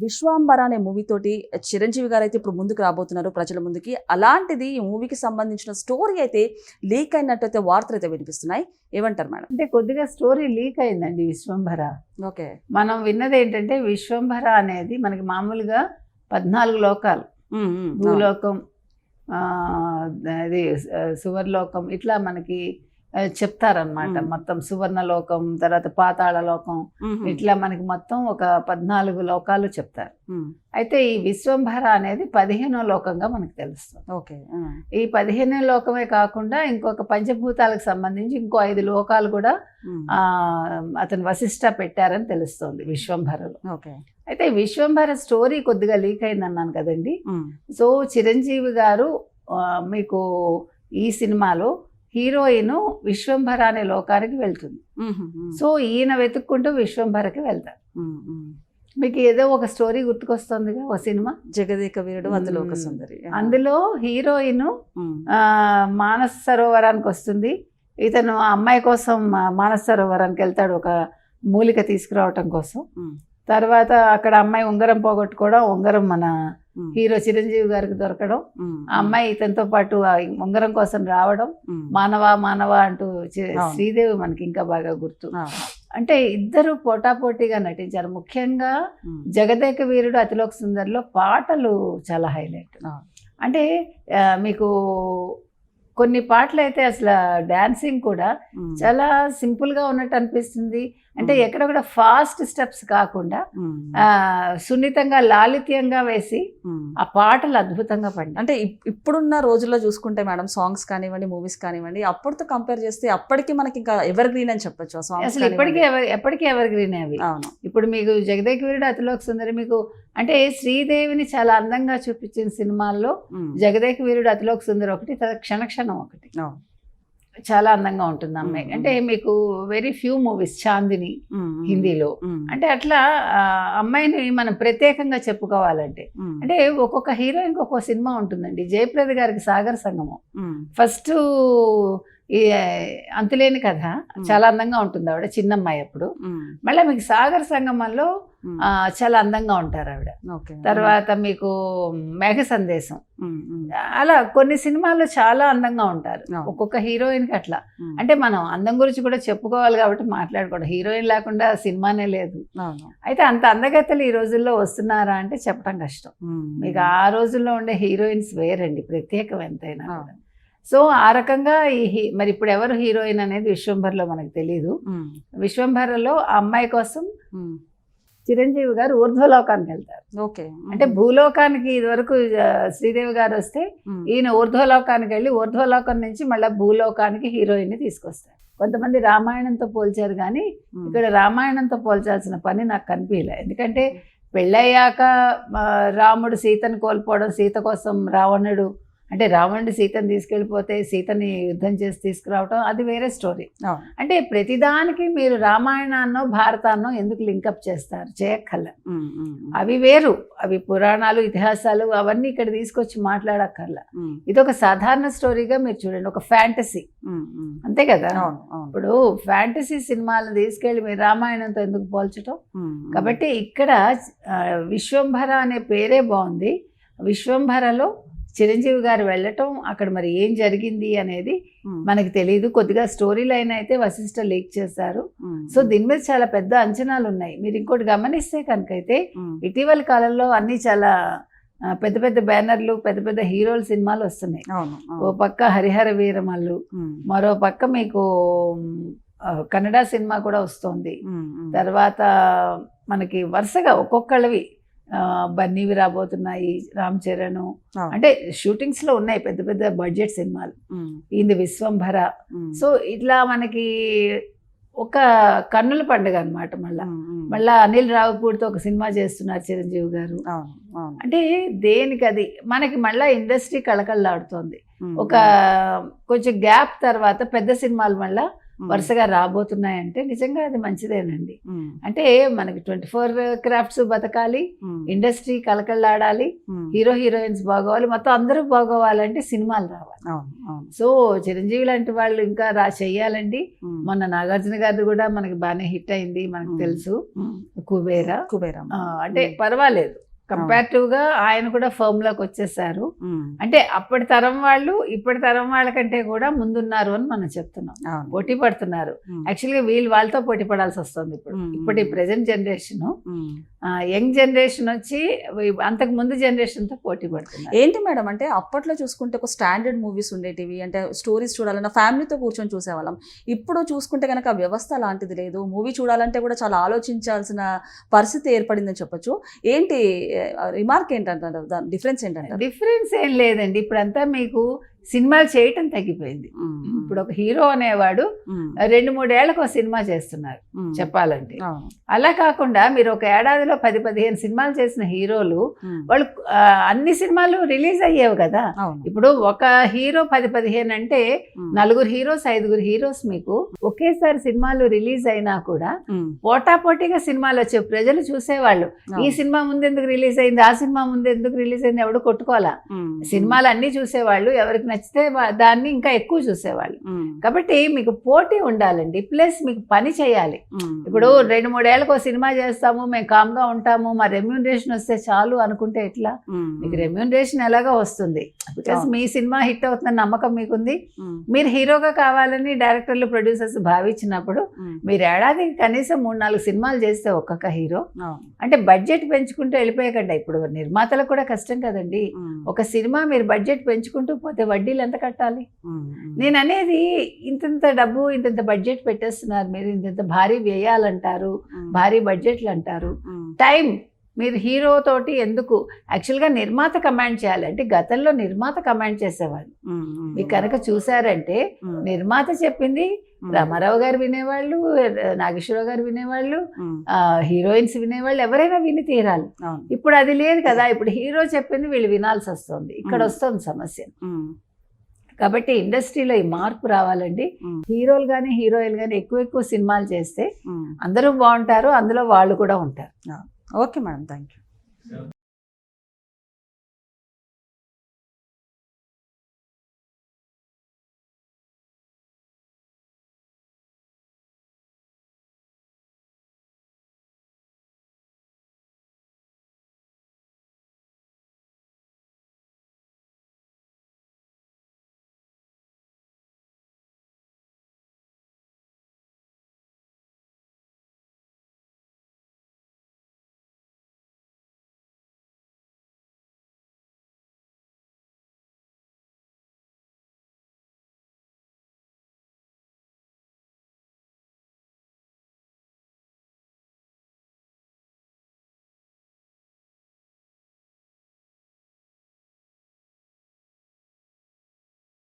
విశ్వాంబర అనే మూవీ తోటి చిరంజీవి గారు అయితే ఇప్పుడు ముందుకు రాబోతున్నారు ప్రజల ముందుకి. అలాంటిది ఈ మూవీకి సంబంధించిన స్టోరీ అయితే లీక్ అయినట్టయితే వార్తలు అయితే వినిపిస్తున్నాయి. ఏమంటారు మేడం? అంటే కొద్దిగా స్టోరీ లీక్ అయిందండి విశ్వంభర. ఓకే. మనం విన్నది ఏంటంటే విశ్వంభర అనేది మనకి మామూలుగా పద్నాలుగు లోకాలు. భూలోకం ఆ, అది సువర్లోకం ఇట్లా మనకి చెప్తారనమాట. మొత్తం సువర్ణలోకం తర్వాత పాతాళ లోకం ఇట్లా మనకి మొత్తం ఒక పద్నాలుగు లోకాలు చెప్తారు. అయితే ఈ విశ్వంభర అనేది పదిహేనో లోకంగా మనకు తెలుస్తుంది. ఓకే ఈ పదిహేనో లోకమే కాకుండా ఇంకొక పంచభూతాలకు సంబంధించి ఇంకో ఐదు లోకాలు కూడా ఆ, అతను వశిష్ట పెట్టారని తెలుస్తోంది విశ్వంభరలో. ఓకే. అయితే విశ్వంభర స్టోరీ కొద్దిగా లీక్ అయింది అన్నాను కదండి సో చిరంజీవి గారు మీకు ఈ సినిమాలో హీరోయిన్ విశ్వంభర అనే లోకానికి వెళ్తుంది. సో ఈయన వెతుక్కుంటూ విశ్వంభరకి వెళ్తారు. మీకు ఏదో ఒక స్టోరీ గుర్తుకొస్తుందిగా ఒక సినిమా? జగదేక వీరుడు అతిలోక మ్మ్. సుందరి. అందులో హీరోయిన్. మానస సరోవరానికి వస్తుంది. ఇతను అమ్మాయి కోసం మానస సరోవరానికి వెళ్తాడు ఒక మూలిక తీసుకురావటం కోసం. తర్వాత అక్కడ అమ్మాయి ఉంగరం పోగొట్టుకోవడం ఉంగరం మన. హీరో చిరంజీవి గారికి దొరకడం. ఆ అమ్మాయి ఇతనితో పాటు ఉంగరం కోసం రావడం. మానవ మానవ అంటూ. శ్రీదేవి మనకి ఇంకా బాగా గుర్తు. అంటే ఇద్దరు పోటాపోటీగా నటించారు ముఖ్యంగా. జగదేక వీరుడు అతిలోక సుందరిలో పాటలు చాలా హైలైట్. అంటే మీకు కొన్ని పాటలు అయితే అసలు డాన్సింగ్ కూడా. చాలా సింపుల్గా ఉన్నట్టు అనిపిస్తుంది అంటే. ఎక్కడ కూడా ఫాస్ట్ స్టెప్స్ కాకుండా సున్నితంగా లాలిత్యంగా వేసి. ఆ పాటలు అద్భుతంగా పడ్డాయి అంటే ఇప్- ఇప్పుడున్న రోజుల్లో చూసుకుంటే మేడం సాంగ్స్ కానివ్వండి మూవీస్ కానివ్వండి అప్పటితో కంపేర్ చేస్తే అప్పటికి మనకి ఇంకా ఎవర్ గ్రీన్ అని చెప్పొచ్చు అసలు ఇప్పటికీ ఎవర్ ఎప్పటికీ ఎవర్ గ్రీన్ అవి అవును ఇప్పుడు మీకు జగదేక వీరుడు అతిలోక సుందరి మీకు అంటే శ్రీదేవిని చాలా అందంగా చూపించిన సినిమాల్లో. జగదేక వీరుడు అతిలోక సుందరి ఒకటి తర్వాత క్షణక్షణం ఒకటి అవును. చాలా అందంగా ఉంటుంది అమ్మాయి మ్మ్. అంటే మీకు వెరీ ఫ్యూ మూవీస్ చాందిని. హిందీలో. అంటే అట్లా అమ్మాయిని మనం ప్రత్యేకంగా చెప్పుకోవాలంటే. అంటే ఒక్కొక్క హీరోయిన్కి ఒక్కొక్క సినిమా ఉంటుందండి జయప్రద గారికి సాగర్ సంగమం. ఫస్ట్ అంతులేని కథ. చాలా అందంగా ఉంటుంది ఆవిడ చిన్నమ్మాయి అప్పుడు. మళ్ళీ మీకు సాగర్ సంగమంలో చాలా అందంగా ఉంటారు ఆవిడ. ఓకే. తర్వాత మీకు మేఘ సందేశం. అలా కొన్ని సినిమాల్లో చాలా అందంగా ఉంటారు. ఒక్కొక్క హీరోయిన్కి అట్లా. మ్మ్. అంటే మనం అందం గురించి కూడా చెప్పుకోవాలి కాబట్టి మాట్లాడుకోవడం హీరోయిన్ లేకుండా సినిమానే లేదు. అయితే అంత అందగత్తలు ఈ రోజుల్లో వస్తున్నారా అంటే చెప్పడం కష్టం. మీకు ఆ రోజుల్లో ఉండే హీరోయిన్స్ వేరండి ప్రత్యేకం ఎంతైనా. సో ఆ రకంగా ఈ హీ- మరి ఇప్పుడు ఎవరు హీరోయిన్ అనేది విశ్వంభర్లో మనకు తెలియదు. విశ్వంభరలో ఆ అమ్మాయి కోసం. చిరంజీవి గారు ఊర్ధ్వలోకానికి వెళ్తారు ఓకే. అంటే భూలోకానికి ఇదివరకు శ్రీదేవి గారు వస్తే. ఈయన ఊర్ధ్వలోకానికి వెళ్ళి ఊర్ధ్వలోకం నుంచి మళ్ళీ భూలోకానికి హీరోయిన్ని తీసుకొస్తారు కొంతమంది రామాయణంతో పోల్చారు కానీ. ఇక్కడ రామాయణంతో పోల్చాల్సిన పని నాకు కనిపించలే ఎందుకంటే పెళ్ళయ్యాక రాముడు సీతను కోల్పోవడం సీత కోసం రావణుడు అంటే రావణుడు సీతను తీసుకెళ్ళిపోతే సీతని యుద్ధం చేసి తీసుకురావడం అది వేరే స్టోరీ. అంటే ప్రతిదానికి మీరు రామాయణాన్నో భారతాన్నో ఎందుకు లింకప్ చేస్తారు. మ్మ్. అవి వేరు అవి పురాణాలు ఇతిహాసాలు అవన్నీ ఇక్కడ తీసుకొచ్చి మాట్లాడక్కర్ల. ఇది ఒక సాధారణ స్టోరీగా మీరు చూడండి ఒక ఫ్యాంటసీ. అంతే కదా ఇప్పుడు ఫ్యాంటసీ సినిమాలు తీసుకెళ్ళి మీరు రామాయణంతో ఎందుకు పోల్చటం. కాబట్టి ఇక్కడ విశ్వంభర అనే పేరే బాగుంది విశ్వంభరలో చిరంజీవి గారు వెళ్ళటం అక్కడ మరి ఏం జరిగింది అనేది. మనకి తెలియదు కొద్దిగా స్టోరీ లైన్ అయితే వశిష్ఠ లీక్ చేశారు. సో దీని మీద చాలా పెద్ద అంచనాలు ఉన్నాయి మీరు ఇంకోటి గమనిస్తే కనుకైతే మ్మ్. ఇటీవల కాలంలో అన్ని చాలా పెద్ద పెద్ద బ్యానర్లు పెద్ద పెద్ద హీరోల సినిమాలు వస్తున్నాయి ఓ. పక్క హరిహర వీరమల్లు. మరో పక్క మీకు కన్నడ సినిమా కూడా వస్తుంది. తర్వాత మనకి వరుసగా ఒక్కొక్కళ్ళవి బన్నీవి రాబోతున్నాయి రామ్ చరణ్. అంటే షూటింగ్స్లో ఉన్నాయి పెద్ద పెద్ద బడ్జెట్ సినిమాలు. ఇది విశ్వంభర. సో ఇట్లా మనకి ఒక కన్నుల పండుగ అన్నమాట మళ్ళా. మళ్ళా అనిల్ రావుపూడితో ఒక సినిమా చేస్తున్నారు చిరంజీవి గారు అంటే దేనికి అది మనకి మళ్ళా ఇండస్ట్రీ కళకళలాడుతోంది. ఒక కొంచెం గ్యాప్ తర్వాత పెద్ద సినిమాలు మళ్ళా వరుసగా రాబోతున్నాయంటే నిజంగా అది మంచిదేనండి. అంటే మనకి ట్వంటీ ఫోర్ క్రాఫ్ట్స్ బతకాలి ఇండస్ట్రీ కలకళ్ళాడాలి. హీరో హీరోయిన్స్ బాగోవాలి మొత్తం అందరూ బాగోవాలంటే సినిమాలు రావాలి. సో చిరంజీవి లాంటి వాళ్ళు ఇంకా రా చెయ్యాలండి. మొన్న నాగార్జున గారిది కూడా మనకి బాగానే హిట్ అయింది మనకు. తెలుసు. కుబేరా. కుబేరం. అంటే పర్వాలేదు. కంపారిటివ్గా ఆయన కూడా ఫర్మ్లోకి వచ్చేసారు. అంటే అప్పటి తరం వాళ్ళు ఇప్పటి తరం వాళ్ళకంటే కూడా ముందున్నారు అని మనం చెప్తున్నాం. పోటీ పడుతున్నారు. యాక్చువల్గా వీళ్ళు వాళ్ళతో పోటీ పడాల్సి వస్తుంది ఇప్పుడు. ఇప్పటి ప్రజెంట్ జనరేషన్. యంగ్ జనరేషన్ వచ్చి అంతకు ముందు జనరేషన్తో పోటీ పడుతున్నారు. ఏంటి మేడం అంటే అప్పట్లో చూసుకుంటే ఒక స్టాండర్డ్ మూవీస్ ఉండేటివి అంటే స్టోరీస్ చూడాలన్నా ఫ్యామిలీతో కూర్చొని చూసేవాళ్ళం. ఇప్పుడు చూసుకుంటే కనుక ఆ వ్యవస్థ లాంటిది లేదు. మూవీ చూడాలంటే కూడా చాలా ఆలోచించాల్సిన పరిస్థితి ఏర్పడిందని చెప్పొచ్చు. ఏంటి రిమార్క్ ఏంటంటారు? దాని డిఫరెన్స్ ఏంటంటారు? డిఫరెన్స్ ఏం లేదండి. ఇప్పుడంతా మీకు సినిమాలు చేయటం తగ్గిపోయింది. ఇప్పుడు ఒక హీరో అనేవాడు రెండు మూడేళ్ళకు ఒక సినిమా చేస్తున్నారు చెప్పాలంటే. అలా కాకుండా మీరు ఒక ఏడాదిలో పది పదిహేను సినిమాలు చేసిన హీరోలు వాళ్ళు అన్ని సినిమాలు రిలీజ్ అయ్యేవి కదా. ఇప్పుడు ఒక హీరో పది పదిహేను అంటే నలుగురు హీరోస్ ఐదుగురు హీరోస్ మీకు ఒకేసారి సినిమాలు రిలీజ్ అయినా కూడా పోటాపోటీగా సినిమాలు వచ్చే ప్రజలు చూసేవాళ్ళు. ఈ సినిమా ముందు ఎందుకు రిలీజ్ అయింది? ఆ సినిమా ముందు ఎందుకు రిలీజ్ అయింది? ఎవడు కొట్టుకోవాలా? సినిమాలు అన్ని చూసేవాళ్ళు. ఎవరికి నచ్చితే దాన్ని ఇంకా ఎక్కువ చూసేవాళ్ళు. కాబట్టి మీకు పోటీ ఉండాలండి. ప్లస్ మీకు పని చేయాలి. ఇప్పుడు రెండు మూడేళ్ళకు సినిమా చేస్తాము మేము కామ్గా ఉంటాము మా రెమ్యూనరేషన్ వస్తే చాలు అనుకుంటే ఎట్లా? మీకు రెమ్యూనరేషన్ ఎలాగో వస్తుంది. బికాస్. మీ సినిమా హిట్ అవుతుందని నమ్మకం మీకుంది. మీరు హీరోగా కావాలని డైరెక్టర్లు ప్రొడ్యూసర్స్ భావించినప్పుడు మీరు ఏడాదికి కనీసం మూడు నాలుగు సినిమాలు చేస్తే ఒక్కొక్క హీరో. అంటే బడ్జెట్ పెంచుకుంటూ వెళ్ళిపోయకండి. ఇప్పుడు నిర్మాతలకు కూడా కష్టం కదండి. ఒక సినిమా మీరు బడ్జెట్ పెంచుకుంటూ పోతే వడ్డీలు ఎంత కట్టాలి? నేను అనేది ఇంతంత డబ్బు ఇంతంత బడ్జెట్ పెట్టేస్తున్నారు మీరు ఇంతంత భారీ వ్యయాలంటారు భారీ బడ్జెట్లు అంటారు టైం మీరు హీరో తోటి ఎందుకు? యాక్చువల్గా నిర్మాత కమాండ్ చేయాలి. అంటే గతంలో నిర్మాత కమాండ్ చేసేవాళ్ళు. మీకు కనుక చూసారంటే నిర్మాత చెప్పింది రామారావు గారు వినేవాళ్ళు నాగేశ్వరరావు గారు వినేవాళ్ళు హీరోయిన్స్ వినేవాళ్ళు ఎవరైనా విని తీరాలి. ఇప్పుడు అది లేదు కదా. ఇప్పుడు హీరో చెప్పింది వీళ్ళు వినాల్సి వస్తుంది. ఇక్కడ. వస్తుంది సమస్య. కాబట్టి ఇండస్ట్రీలో ఈ మార్పు రావాలండి. హీరోలు కానీ హీరోయిన్లు కానీ ఎక్కువ ఎక్కువ సినిమాలు చేస్తే. అందరూ బాగుంటారు అందులో వాళ్ళు కూడా ఉంటారు ఓకే మేడం థ్యాంక్ యూ